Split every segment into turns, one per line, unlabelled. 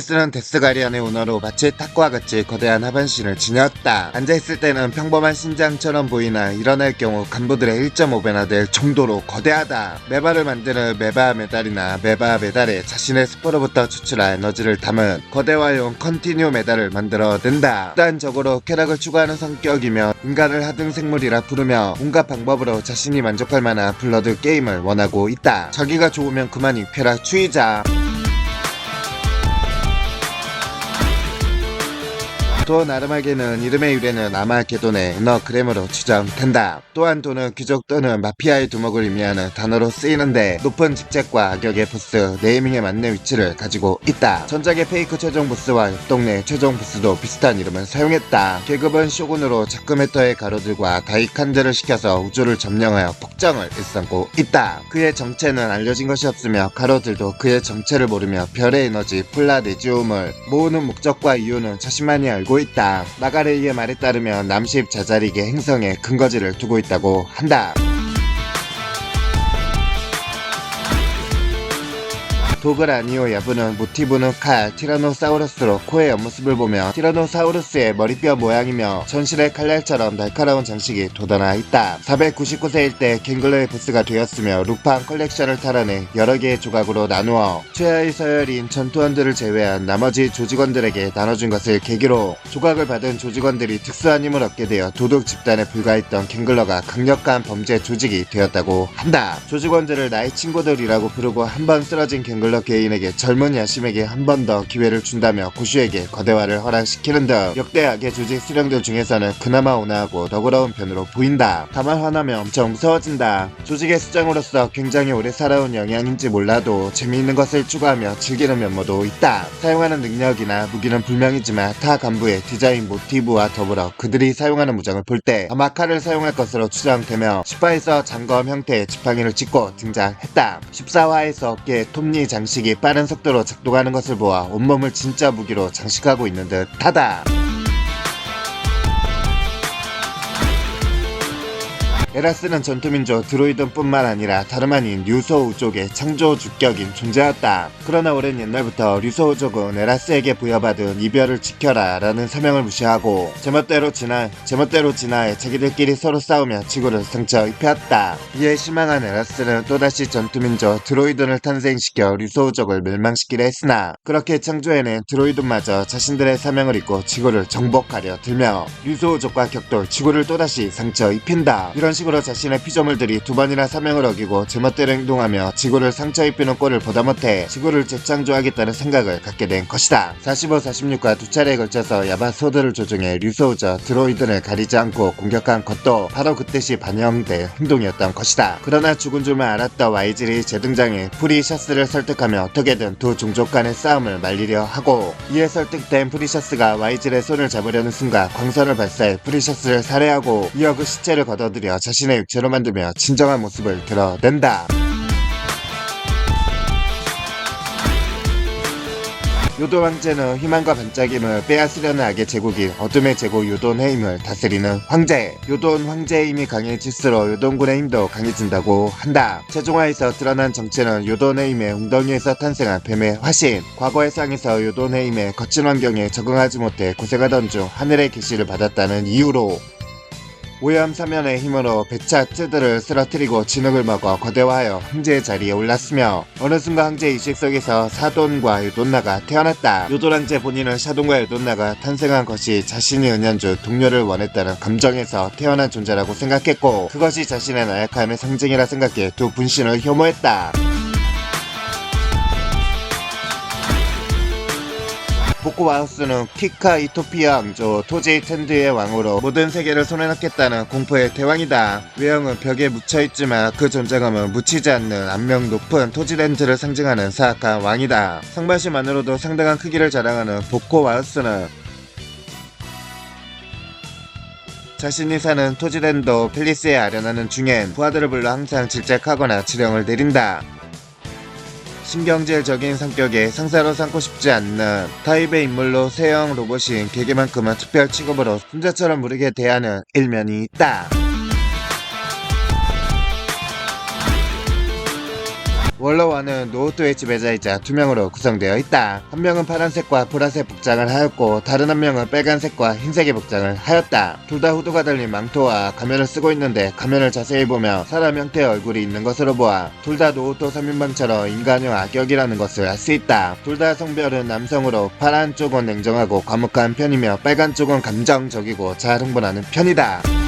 제니스는 데스가리안의 오너로 마치 탁구와 같이 거대한 하반신을 지녔다. 앉아있을 때는 평범한 신장처럼 보이나 일어날 경우 간부들의 1.5배나 될 정도로 거대하다. 메바를 만드는 메바 메달이나 메바 메달에 자신의 스포로부터 추출한 에너지를 담은 거대화용 컨티뉴 메달을 만들어낸다. 극단적으로 쾌락을 추구하는 성격이며 인간을 하등 생물이라 부르며 온갖 방법으로 자신이 만족할 만한 블러드 게임을 원하고 있다. 자기가 좋으면 그만이 쾌락 추이자. 또 나름하게는 이름의 유래는 아마게돈의 너그램으로 추정된다. 또한 돈은 귀족 또는 마피아의 두목을 의미하는 단어로 쓰이는데 높은 직책과 악역의 보스, 네이밍에 맞는 위치를 가지고 있다. 전작의 페이크 최종 보스와 옆 동네 최종 보스도 비슷한 이름을 사용했다. 계급은 쇼군으로 자크메터의 가로들과 다이칸즈를 시켜서 우주를 점령하여 폭정을 일삼고 있다. 그의 정체는 알려진 것이 없으며 가로들도 그의 정체를 모르며 별의 에너지 플라네지움을 모으는 목적과 이유는 자신만이 알고 있다. 나가레이의 말에 따르면 남십 자자릭의 행성에 근거지를 두고 있다고 한다. 도그라니오 야부는 모티브는 칼, 티라노사우루스로 코의 옆모습을 보며 티라노사우루스의 머리뼈 모양이며 전실의 칼날처럼 날카로운 장식이 돋아나 있다. 499세일 때 갱글러의 보스가 되었으며 루팡 컬렉션을 탈환해 여러 개의 조각으로 나누어 최하위 서열인 전투원들을 제외한 나머지 조직원들에게 나눠준 것을 계기로 조각을 받은 조직원들이 특수한 힘을 얻게 되어 도둑 집단에 불과했던 갱글러가 강력한 범죄 조직이 되었다고 한다. 조직원들을 나의 친구들이라고 부르고 한 번 쓰러진 갱글 러 개인에게 젊은 야심에게 한 번 더 기회를 준다며 고슈에게 거대화를 허락시키는 등 역대하게 조직 수령들 중에서는 그나마 온화하고 너그러운 편으로 보인다. 다만 화나면 엄청 무서워진다. 조직의 수장으로서 굉장히 오래 살아온 영향인지 몰라도 재미있는 것을 추구하며 즐기는 면모도 있다. 사용하는 능력이나 무기는 불명이지만 타 간부의 디자인 모티브와 더불어 그들이 사용하는 무장을 볼 때 아마 칼을 사용할 것으로 추정되며 10화에서 장검 형태의 지팡이를 짚고 등장했다. 14화에서 어깨에 톱니 장 식이 빠른 속도로 작동하는 것을 보아 온몸을 진짜 무기로 장식하고 있는 듯 하다. 에라스는 전투민족 드로이드뿐만 아니라 다름 아닌 류소우족의 창조 주격인 존재였다. 그러나 오랜 옛날부터 류소우족은 에라스에게 부여받은 이별을 지켜라 라는 사명을 무시하고 제멋대로 진화, 제멋대로 진화해 자기들끼리 서로 싸우며 지구를 상처 입혔다. 이에 실망한 에라스는 또다시 전투민족 드로이드를 탄생시켜 류소우족을 멸망시키려 했으나 그렇게 창조해낸 드로이드마저 자신들의 사명을 잊고 지구를 정복하려 들며 류소우족과 격돌 지구를 또다시 상처 입힌다. 이런 식으로 자신의 피조물들이 두 번이나 사명을 어기고 제멋대로 행동하며 지구를 상처 입히는 꼴을 보다 못해 지구를 재창조하겠다는 생각을 갖게 된 것이다. 45, 46과 두 차례에 걸쳐서 야바 소드를 조종해 류소우저 드로이드를 가리지 않고 공격한 것도 바로 그 뜻이 반영된 행동이었던 것이다. 그러나 죽은 줄만 알았던 와이즐이 재등장해 프리셔스를 설득하며 어떻게든 두 종족 간의 싸움을 말리려 하고 이에 설득된 프리셔스가 와이즐의 손을 잡으려는 순간 광선을 발사해 프리셔스를 살해하고 이어 그 시체를 걷어들여 자신의 육체로 만들며 진정한 모습을 드러낸다. 요돈 황제는 희망과 반짝임을 빼앗으려는 악의 제국인 어둠의 제국 요돈의 힘을 다스리는 황제. 요돈 황제의 힘이 강해질수록 요돈군의 힘도 강해진다고 한다. 최종화에서 드러난 정체는 요돈의 힘의 웅덩이에서 탄생한 뱀의 화신. 과거의 상에서 요돈의 힘의 거친 환경에 적응하지 못해 고생하던 중 하늘의 계시를 받았다는 이유로 오염 사면의 힘으로 배차트들을 쓰러뜨리고 진흙을 먹어 거대화하여 황제의 자리에 올랐으며 어느 순간 황제의 의식 속에서 사돈과 요돈나가 태어났다. 요돈 황제 본인은 사돈과 요돈나가 탄생한 것이 자신이 은연중 동료를 원했다는 감정에서 태어난 존재라고 생각했고 그것이 자신의 나약함의 상징이라 생각해 두 분신을 혐오했다. 포코마우스는 키카 이토피아 왕조 토제이 텐드의 왕으로 모든 세계를 손에 넣겠다는 공포의 대왕이다. 외형은 벽에 묻혀있지만 그 존재감은 묻히지 않는 안명 높은 토지랜드를 상징하는 사악한 왕이다. 상반신만으로도 상당한 크기를 자랑하는 포코마우스는 자신이 사는 토지랜더 팰리스에 아련하는 중엔 부하들을 불러 항상 질책하거나 지령을 내린다. 신경질적인 성격에 상사로 삼고 싶지 않는 타입의 인물로 세형 로봇인 개개만큼은 특별 취급으로 순자처럼 무르게 대하는 일면이 있다. 월러와는 노후토의 지배자이자 두 명으로 구성되어 있다. 한 명은 파란색과 보라색 복장을 하였고 다른 한 명은 빨간색과 흰색의 복장을 하였다. 둘 다 후드가 달린 망토와 가면을 쓰고 있는데 가면을 자세히 보면 사람 형태의 얼굴이 있는 것으로 보아 둘 다 노후토 3인방처럼 인간형 악역이라는 것을 알 수 있다. 둘 다 성별은 남성으로 파란 쪽은 냉정하고 과묵한 편이며 빨간 쪽은 감정적이고 잘 흥분하는 편이다.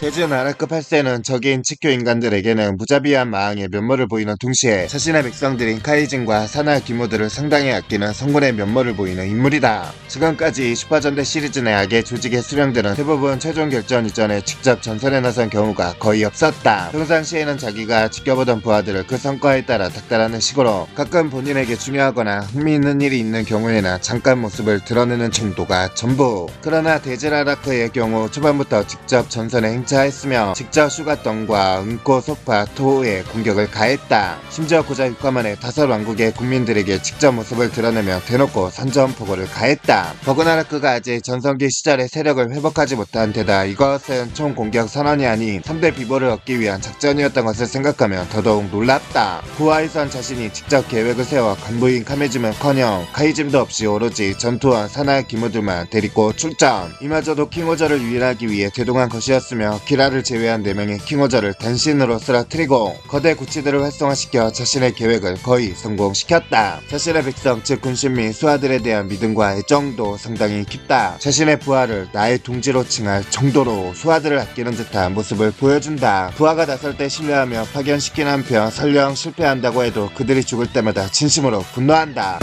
대준 아라크 8세는 적인 치교 인간들에게는 무자비한 마왕의 면모를 보이는 동시에 자신의 백성들인 카이진과 사나 기모들을 상당히 아끼는 성군의 면모를 보이는 인물이다. 지금까지 슈퍼전대 시리즈 내 악의 조직의 수령들은 대부분 최종 결전 이전에 직접 전선에 나선 경우가 거의 없었다. 평상시에는 자기가 지켜보던 부하들을 그 성과에 따라 닥달하는 식으로 가끔 본인에게 중요하거나 흥미있는 일이 있는 경우에는 잠깐 모습을 드러내는 정도가 전부. 그러나 데즈라라크의 경우 초반부터 직접 전선에 행 차했으며 직접 슈가덩과 은코 소파 토에 공격을 가했다. 심지어 고작 6화 만에 다섯 왕국의 국민들에게 직접 모습을 드러내며 대놓고 선전포고를 가했다. 버그나라크가 아직 전성기 시절의 세력을 회복하지 못한 데다 이것은 총 공격 선언이 아닌 3대 비보를 얻기 위한 작전이었던 것을 생각하면 더더욱 놀랍다. 구하이선 자신이 직접 계획을 세워 간부인 카메즘은커녕 카이즘도 없이 오로지 전투와 사나 기모들만 데리고 출전. 이마저도 킹오저를 유인하기 위해 대동한 것이었으며 기라를 제외한 4명의 킹오저를 단신으로 쓰러뜨리고 거대 구치들을 활성화시켜 자신의 계획을 거의 성공시켰다. 자신의 백성 즉 군신 및 수하들에 대한 믿음과 애정도 상당히 깊다. 자신의 부하를 나의 동지로 칭할 정도로 수하들을 아끼는 듯한 모습을 보여준다. 부하가 나설 때 신뢰하며 파견시키는 한편 설령 실패한다고 해도 그들이 죽을 때마다 진심으로 분노한다.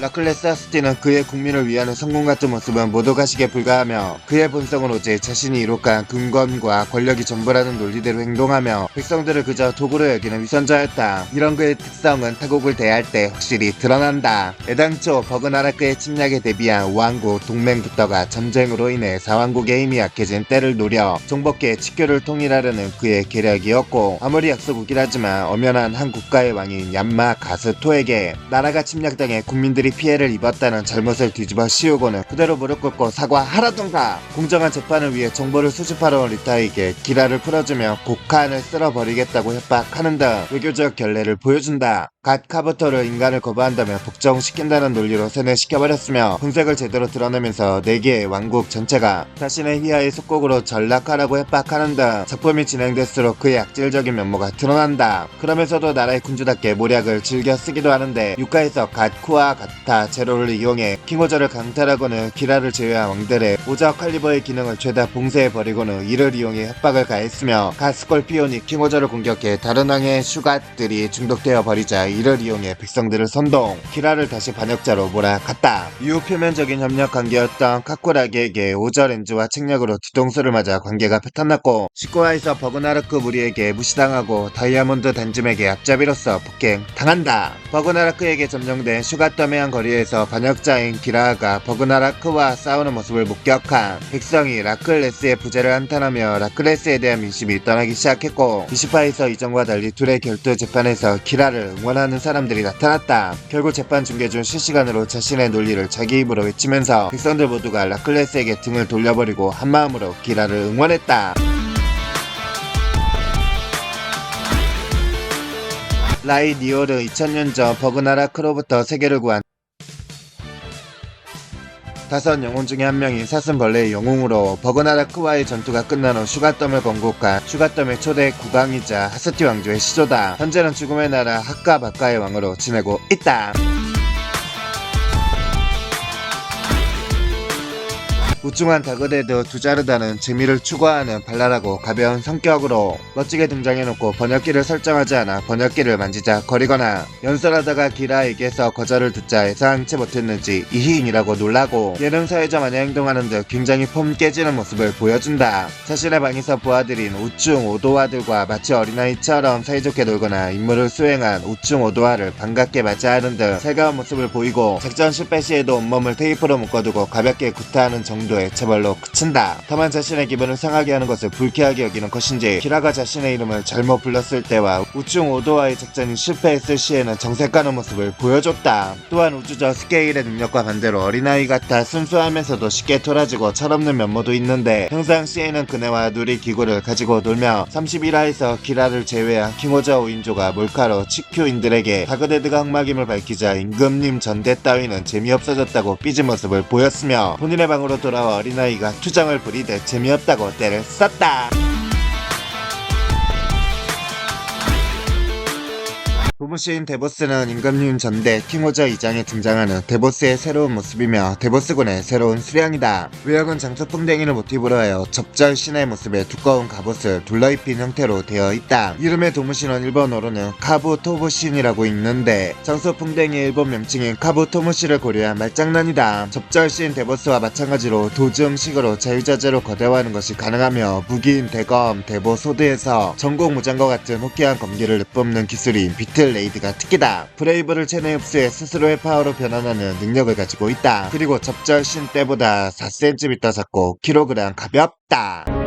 라클레스 아스티는 그의 국민을 위하는 성공 같은 모습은 모독하시기에 불과하며 그의 본성은 오직 자신이 이룩한 근건과 권력이 전부라는 논리대로 행동하며 백성들을 그저 도구로 여기는 위선자였다. 이런 그의 특성은 타국을 대할 때 확실히 드러난다. 애당초 버그나라크의 침략에 대비한 왕국 동맹부터가 전쟁으로 인해 사왕국의 힘이 약해진 때를 노려 종복계 치교를 통일하려는 그의 계략이었고 아무리 약소국이라지만 엄연한 한 국가의 왕인 얀마 가스토에게 나라가 침략당해 국민들이 피해를 입었다는 잘못을 뒤집어 씌우고는 그대로 무릎 꿇고 사과하라던가 공정한 재판을 위해 정보를 수집하러 온 리타에게 기라를 풀어주며 곡한을 쓸어버리겠다고 협박하는 등 외교적 결례를 보여준다. 갓 카부토를 인간을 거부한다며 복종시킨다는 논리로 세뇌시켜버렸으며 군색을 제대로 드러내면서 4개의 왕국 전체가 자신의 휘하의 속국으로 전락하라고 협박하는 등 작품이 진행될수록 그의 악질적인 면모가 드러난다. 그러면서도 나라의 군주답게 모략을 즐겨 쓰기도 하는데 유가에서 갓 쿠와 가타 제로를 이용해 킹오저를 강탈하고는 기라를 제외한 왕들의 오저 칼리버의 기능을 죄다 봉쇄해버리고는 이를 이용해 협박을 가했으며 갓 스콜피온이 킹오저를 공격해 다른 왕의 슈갓들이 중독되어 버리자 이를 이용해 백성들을 선동, 키라를 다시 반역자로 몰아갔다. 이후 표면적인 협력 관계였던 카코라기에게 오저 렌즈와 책략으로 뒤통수를 맞아 관계가 패탄났고 시코아에서 버그나라크 무리에게 무시당하고 다이아몬드 단짐에게 앞잡이로서 폭행 당한다. 버그나라크에게 점령된 슈가더메한 거리에서 반역자인 기라가 버그나라크와 싸우는 모습을 목격한 백성이 라클레스의 부재를 한탄하며 라클레스에 대한 민심이 떠나기 시작했고 비시파에서 이전과 달리 둘의 결투 재판에서 기라를 응원 하는 사람들이 나타났다. 결국 재판 중계 중 실시간으로 자신의 논리를 자기 입으로 외치면서 백성들 모두가 라클레스에게 등을 돌려버리고 한마음으로 기라를 응원했다. 라이 니오르 2000년 전 버그나라 크로부터 세계를 구한 다섯 영웅 중에 한 명인 사슴벌레의 영웅으로 버그나라크와의 전투가 끝난 후 슈가덤을 건국한 슈가덤의 초대 국왕이자 하스티 왕조의 시조다. 현재는 죽음의 나라 하카 바카의 왕으로 지내고 있다. 우중한 다그데드 두자르다는 재미를 추구하는 발랄하고 가벼운 성격으로 멋지게 등장해놓고 번역기를 설정하지 않아 번역기를 만지자 거리거나 연설하다가 기라에게서 거절을 듣자 예상치 못했는지 이희인이라고 놀라고 예능 사회자 마냥 행동하는 듯 굉장히 폼 깨지는 모습을 보여준다. 자신의 방에서 부하들인 우충 오도화들과 마치 어린아이처럼 사이좋게 놀거나 임무를 수행한 우충 오도화를 반갑게 맞이하는 등 살가운 모습을 보이고 작전 실패 시에도 온몸을 테이프로 묶어두고 가볍게 구타하는 정도 정도의 체벌로 그친다. 다만 자신의 기분을 상하게 하는 것을 불쾌하게 여기는 것인지 키라가 자신의 이름을 잘못 불렀을 때와 우충 오도와의 작전이 실패했을 시에는 정색하는 모습을 보여줬다. 또한 우주적 스케일의 능력과 반대로 어린아이 같아 순수하면서도 쉽게 돌아지고 철없는 면모도 있는데 평상시에는 그네와 누리 기구를 가지고 놀며 31화에서 키라를 제외한 킹오자 5인조가 몰카로 치큐인들에게 다그데드가 흑막임을 밝히자 임금님 전대 따위는 재미없어졌다고 삐진 모습을 보였으며 본인의 방으로 돌아 와 어린아이가 투정을 부리듯 재미없다고 때를 썼다. 부무시인 데보스는 임금님 전대 킹오저 2장에 등장하는 데보스의 새로운 모습이며 데보스군의 새로운 수량이다. 외형은 장수풍뎅이를 모티브로 하여 접절 신의 모습에 두꺼운 갑옷을 둘러입힌 형태로 되어 있다. 이름의 도무신은 일본어로는 카부토부신이라고 읽는데 장수풍뎅이의 일본 명칭인 카부토무시를 고려한 말장난이다. 접절신 데보스와 마찬가지로 도증식으로 자유자재로 거대화하는 것이 가능하며 무기인 대검, 대보, 소드에서 전국 무장과 같은 호쾌한 검기를 내뿜는 기술인 비틀 레이드가 특기다. 브레이브를 체내 흡수해 스스로의 파워로 변환하는 능력을 가지고 있다. 그리고 접절신 때보다 4cm 작고 킬로그램 가볍다.